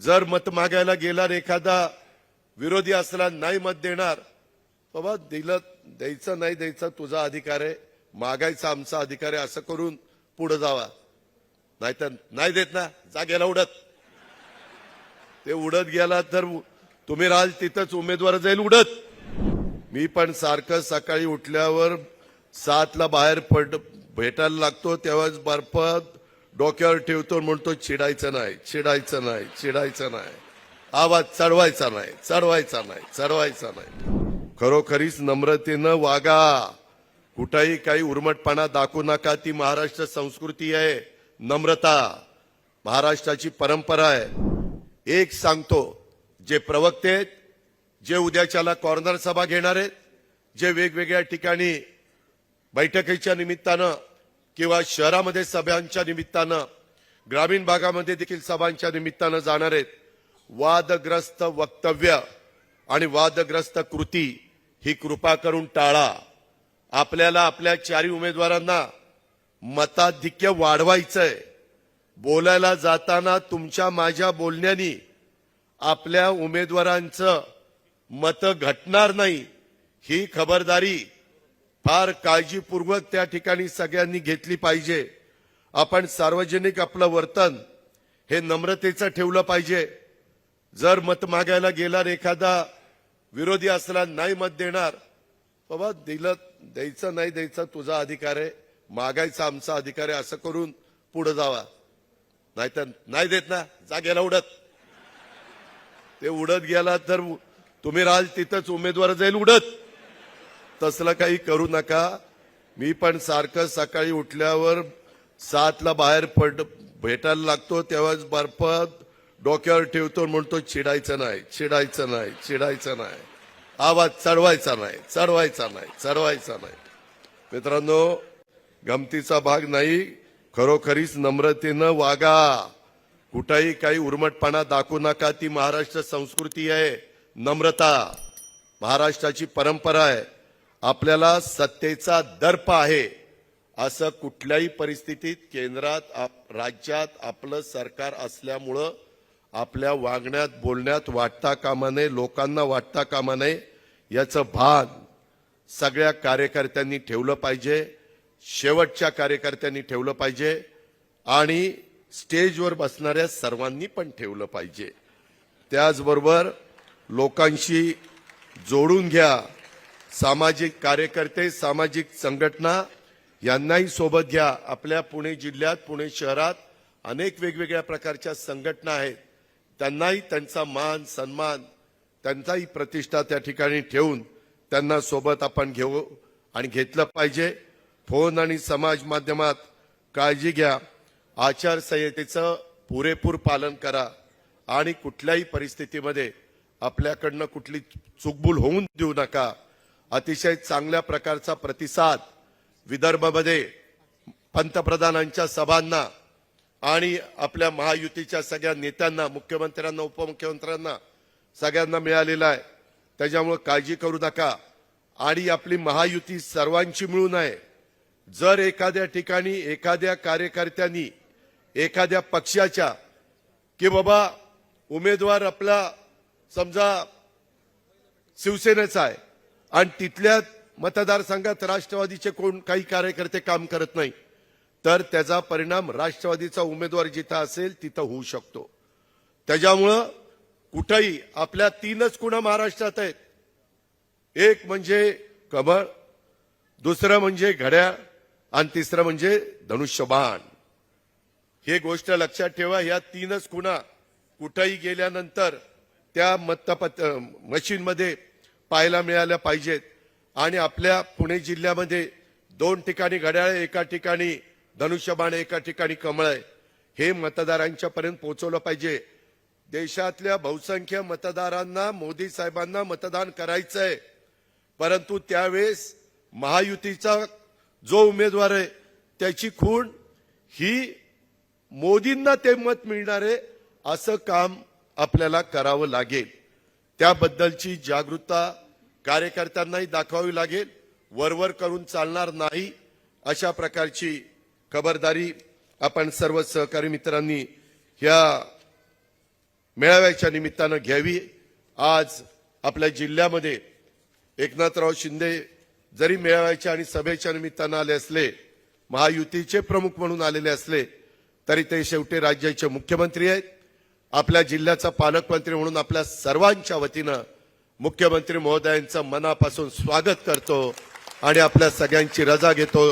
जर मत मागायला गेला आणि एखादा विरोधी असला नाही मत देणार. बाबा दिलं द्यायचं नाही द्यायचं तुझा अधिकार आहे. मागायचा आमचा अधिकार आहे असं करून पुढे जावा. नाहीतर नाही देत ना जागेला उडत. ते उडत गेला तर तुम्ही राहाल तिथंच उमेदवार जाईल उडत. मी पण सारखं सकाळी उठल्यावर सातला बाहेर पड भेटायला लागतो तेव्हाच बर्फ डोक्यावर ठेवतो म्हणतो चिडायचं नाही चिडायचं नाही चिडायचं नाही. आवाज चढवायचा नाही चढवायचा नाही चढवायचा नाही. खरोखरीच नम्रतेनं वागा. कुठंही काही उर्मटपणा दाखवू नका. ती महाराष्ट्र संस्कृती आहे नम्रता. महाराष्ट्राची परंपरा आहे. एक सांगतो जे प्रवक्ते आहेत जे उद्याच्याला कॉर्नर सभा घेणार आहेत जे वेगवेगळ्या ठिकाणी बैठकीच्या निमित्तानं किंवा शहरामध्ये सभांच्या निमित्तानं ग्रामीण भागामध्ये देखील सभांच्या निमित्तानं जाणार आहेत. वादग्रस्त वक्तव्य आणि वादग्रस्त कृती ही कृपा करून टाळा. आपल्याला आपल्या चारी उमेदवारांना मताधिक्य वाढवायचंय. बोलायला जाताना तुमच्या माझ्या बोलण्यानी आपल्या उमेदवारांचं मत घटणार नाही ही खबरदारी फार काळजीपूर्वक त्या ठिकाणी सगळ्यांनी घेतली पाहिजे. आपण सार्वजनिक आपलं वर्तन हे नम्रतेचं ठेवलं पाहिजे. जर मत मागायला गेला एखादा विरोधी असला नाही मत देणार बाबा दिलं द्यायचं नाही द्यायचं तुझा अधिकार आहे. मागायचा आमचा अधिकार आहे असं करून पुढे जावा. नाहीतर नाही देत ना जागेला उडत. ते उडत गेला तर तुम्ही राहाल तिथंच उमेदवार जाईल उडत. तसलं काही करू नका. मी पण सारखं सकाळी उठल्यावर सातला बाहेर पड भेटायला लागतो तेव्हाच बर्फ डोक्यावर ठेवतो म्हणतो चिडायचं नाही चिडायचं नाही चिडायचं नाही. आवाज चढवायचा नाही चढवायचा नाही चढवायचा नाही. मित्रांनो गमतीचा भाग नाही. खरोखरीच नम्रतेनं वागा. कुठंही काही उर्मटपणा दाखवू नका. ती महाराष्ट्र संस्कृती आहे नम्रता. महाराष्ट्राची परंपरा आहे. आपल्याला सत्तेचा दर्प आहे असं कुठल्याही परिस्थितीत केंद्रात आप- राज्यात आपलं सरकार असल्यामुळं आपल्या वागण्यात बोलण्यात वाटता कामा नये लोकांना वाटता कामा नये याचं भान सगळ्या कार्यकर्त्यांनी ठेवलं पाहिजे शेवटच्या कार्यकर्त्यांनी ठेवलं पाहिजे आणि स्टेजवर बसणाऱ्या सर्वांनी पण ठेवलं पाहिजे. त्याचबरोबर लोकांशी जोडून घ्या. सामाजिक कार्यकर्ते सामाजिक संघटना यांनाही सोबत घ्या. आपल्या पुणे जिल्ह्यात पुणे शहरात अनेक वेगवेगळ्या प्रकारच्या संघटना आहेत. त्यांनाही त्यांचा मान सन्मान त्यांचाही प्रतिष्ठा त्या ठिकाणी ठेवून त्यांना सोबत आपण घेऊ आणि घेतलं पाहिजे. फोन आणि समाज माध्यमात काळजी घ्या. आचारसंहितेचं पुरेपूर पालन करा आणि कुठल्याही परिस्थितीमध्ये आपल्याकडनं कुठली चुकबुल होऊन देऊ नका. अतिशय चांगल्या प्रकारचा प्रतिसाद विदर्भामध्ये पंतप्रधानांच्या सभांना आणि आपल्या महायुतीच्या सगळ्या नेत्यांना मुख्यमंत्र्यांना उपमुख्यमंत्र्यांना सगळ्यांना मिळालेला आहे. त्याच्यामुळं काळजी करू नका. आणि आपली महायुती सर्वांची मिळून आहे. जर एखाद्या ठिकाणी एखाद्या कार्यकर्त्यांनी एखाद्या पक्षाच्या की बाबा उमेदवार आपला समजा शिवसेनेचा आहे आणि तिथल्या मतदारसंघात राष्ट्रवादीचे कोण काही कार्यकर्ते काम करत नाही तर त्याचा परिणाम राष्ट्रवादीचा उमेदवार जिथं असेल तिथं होऊ शकतो. त्याच्यामुळं कुठंही आपल्या तीनच खुणा महाराष्ट्रात आहेत. एक म्हणजे कमळ दुसरं म्हणजे घड्याळ आणि तिसरं म्हणजे धनुष्यबाण. हे गोष्ट लक्षात ठेवा या तीनच खुणा कुठंही गेल्यानंतर त्या मतपत मशीनमध्ये पाहायला मिळाल्या पाहिजेत. आणि आपल्या पुणे जिल्ह्यामध्ये दोन ठिकाणी घड्याळ एका ठिकाणी धनुष्यबाण एका ठिकाणी कमळ आहे. हे मतदारांच्या पर्यंत पोहोचवलं पाहिजे. देशातल्या बहुसंख्य मतदारांना मोदी साहेबांना मतदान करायचंय. परंतु त्यावेळेस महायुतीचा जो उमेदवार आहे त्याची खूण ही मोदींना ते मत मिळणार आहे असं काम आपल्याला करावं लागेल. त्याबद्दलची जागरूकता कार्यकर्त्यांनाही दाखवावी लागेल. वरवर करून चालणार नाही अशा प्रकारची खबरदारी आपण सर्व सहकारी मित्रांनी ह्या मेळाव्याच्या निमित्तानं घ्यावी. आज आपल्या जिल्ह्यामध्ये एकनाथराव शिंदे जरी मेळाव्याच्या आणि सभेच्या निमित्तानं आले असले महायुतीचे प्रमुख म्हणून आलेले असले तरी ते शेवटी राज्याचे मुख्यमंत्री आहेत. आपल्या जिल्ह्याचा पालकमंत्री म्हणून आपल्या सर्वांच्या वतीनं मुख्यमंत्री महोदयांचं मनापासून स्वागत करतो आणि आपल्या सगळ्यांची रजा घेतो.